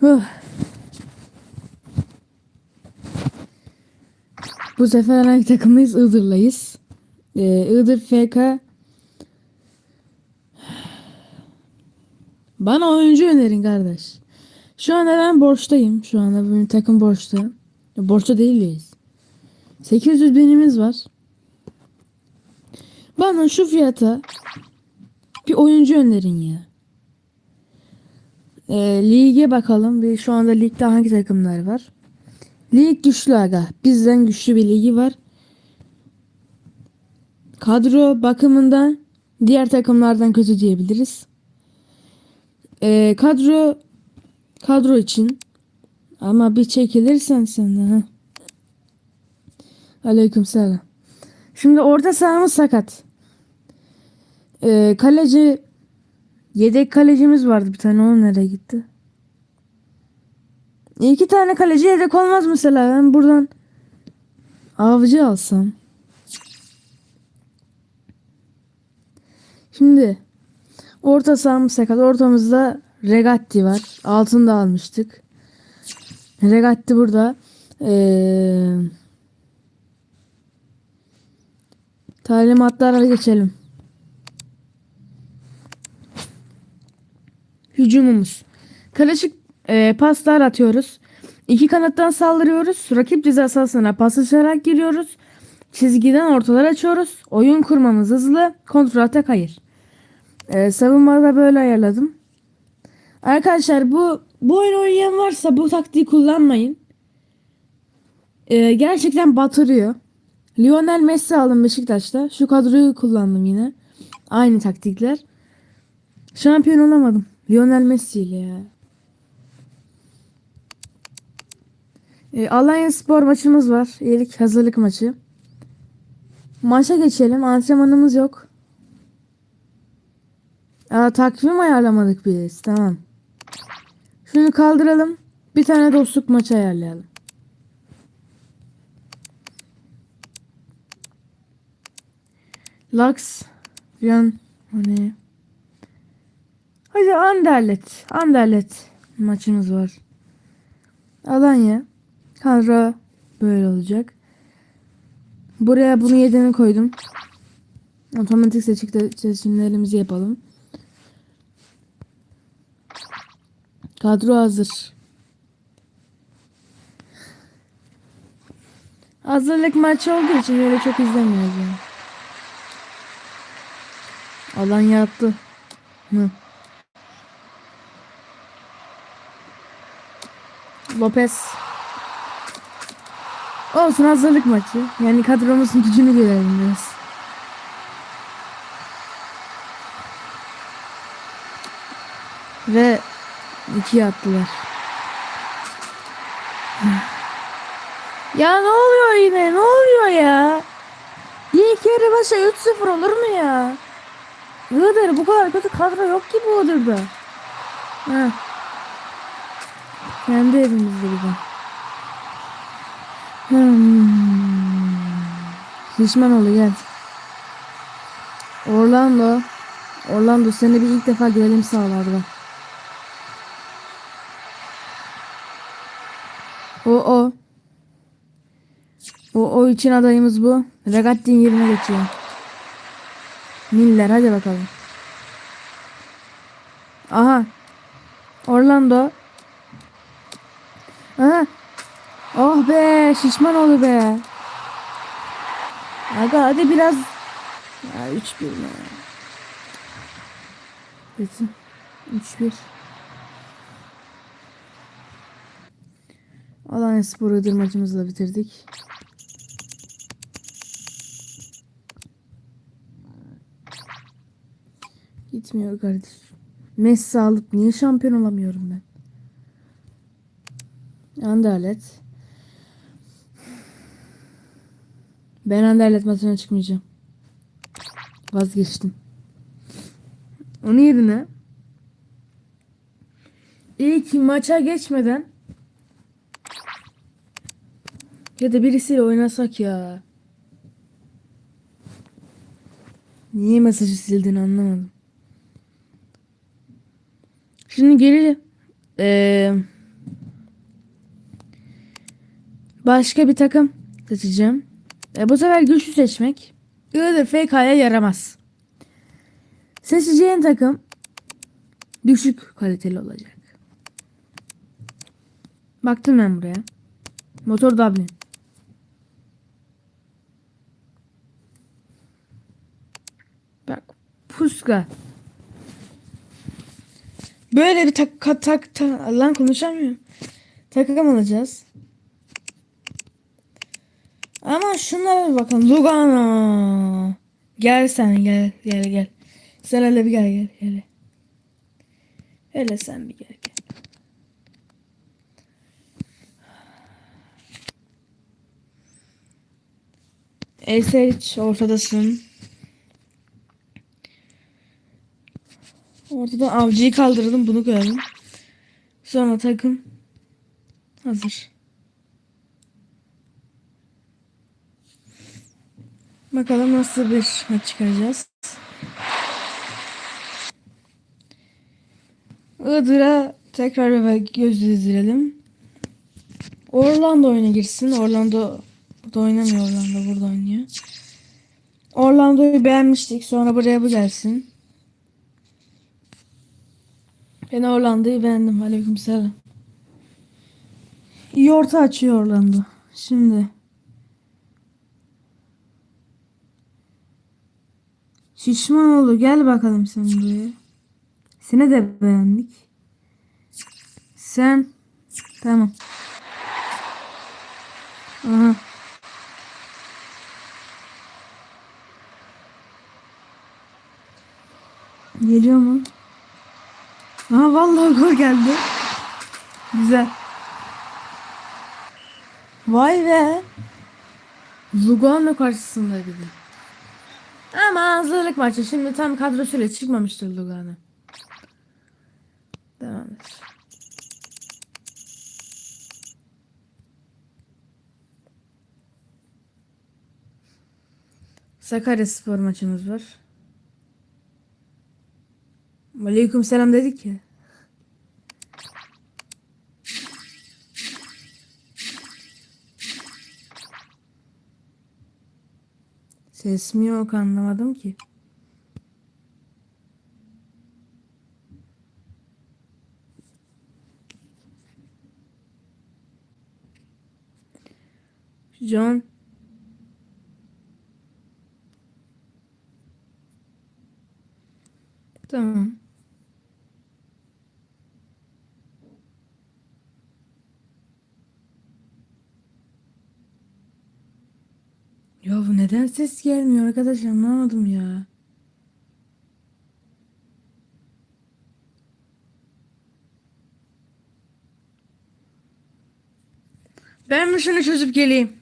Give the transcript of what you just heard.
Huh. Bu sefer hangi takımıyız? Iğdır'layız. Ee, Iğdır FK Bana oyuncu önerin kardeş. Şu anda ben borçtayım. Şu anda benim takım borçta. Borçta değiliz. 800 binimiz var. Bana şu fiyata bir oyuncu önerin ya. Ee, lige bakalım. Bir şu anda ligde hangi takımlar var? Lig güçlü aga. Bizden güçlü bir ligi var. Kadro bakımından diğer takımlardan kötü diyebiliriz. Ee, kadro kadro için ama bir çekilirsen sen de. ha. Aleykümselam. Şimdi orta sahamız sakat. Ee, kaleci yedek kalecimiz vardı bir tane o nereye gitti? İki tane kaleci yedek olmaz mesela. Ben buradan avcı alsam. Şimdi orta sahamız sakat. Ortamızda Regatti var. Altını da almıştık. Regatti burada. Ee, talimatlara geçelim. Hücumumuz. Karışık e, paslar atıyoruz. İki kanattan saldırıyoruz. Rakip ceza sahasına paslaşarak giriyoruz. Çizgiden ortalar açıyoruz. Oyun kurmamız hızlı. Kontrol atak hayır. E, savunmada böyle ayarladım. Arkadaşlar bu bu oyun oynayan varsa bu taktiği kullanmayın. E, gerçekten batırıyor. Lionel Messi aldım Beşiktaş'ta. Şu kadroyu kullandım yine. Aynı taktikler. Şampiyon olamadım. Lionel Messi ile ya. E, Alanya Spor maçımız var. İyilik hazırlık maçı. Maça geçelim. Antrenmanımız yok. Aa, takvim ayarlamadık biz. Tamam. Şunu kaldıralım. Bir tane dostluk maçı ayarlayalım. Lux. Yan. Hani. Hadi Anderlet. Anderlet maçımız var. Alanya. Kadro böyle olacak. Buraya bunu yedeni koydum. Otomatik seçimlerimizi yapalım. Kadro hazır. Hazırlık maçı olduğu için öyle çok izlemiyoruz yani. Alanya attı. Hı. Lopez. Olsun hazırlık maçı. Yani kadromuzun gücünü görelim biraz. Ve ikiye attılar. Ya ne oluyor yine? Ne oluyor ya? İlk yarı başa 3-0 olur mu ya? Iğdır bu kadar kötü kadro yok ki bu Iğdır'da. Ha. Kendi evimizde de. Hmm. Şişmanoğlu gel. Orlando. Orlando seni bir ilk defa görelim sahalarda. O o. O o için adayımız bu. Regatti'nin yerine geçiyor. Miller hadi bakalım. Aha. Orlando. Aha. Oh be şişman oldu be. Aga hadi biraz. Ya 3-1 mi? Geçin. 3-1. Alanya Spor Iğdır maçımızı da bitirdik. Gitmiyor kardeş. Messi alıp niye şampiyon olamıyorum ben? Anderlet. Ben Anderlet maçına çıkmayacağım. Vazgeçtim. Onun yerine ilk maça geçmeden ya da birisiyle oynasak ya. Niye mesajı sildin anlamadım. Şimdi geri eee Başka bir takım seçeceğim. E, bu sefer güçlü seçmek. Iğdır FK'ya yaramaz. Seçeceğin takım düşük kaliteli olacak. Baktım ben buraya. Motor Dublin. Bak puska. Böyle bir tak tak tak ta- lan konuşamıyorum. Takım alacağız. Ama şunlara bir bakın. Lugano. Gel sen gel gel gel. Sen hele bir gel gel gel. Hele sen bir gel gel. Eser ortadasın. Ortada avcıyı kaldıralım bunu koyalım. Sonra takım hazır. Bakalım nasıl bir maç çıkaracağız. Iğdır'a tekrar bir göz dizdirelim. Orlando oyuna girsin. Orlando burada oynamıyor Orlando burada oynuyor. Orlando'yu beğenmiştik. Sonra buraya bu gelsin. Ben Orlando'yu beğendim. Aleykümselam. İyi orta açıyor Orlando. Şimdi. Şişmanoğlu gel bakalım sen buraya. Seni de beğendik. Sen tamam. Aha. Geliyor mu? Aha vallahi gol geldi. Güzel. Vay be. Lugano karşısında bir de. Ama hazırlık maçı. Şimdi tam kadrosuyla çıkmamıştır Lugano. Devam et. Sakarya spor maçımız var. Aleyküm selam dedik ya. Ses mi yok anlamadım ki. John. Tamam. Ya neden ses gelmiyor arkadaş anlamadım ya. Ben mi şunu çözüp geleyim?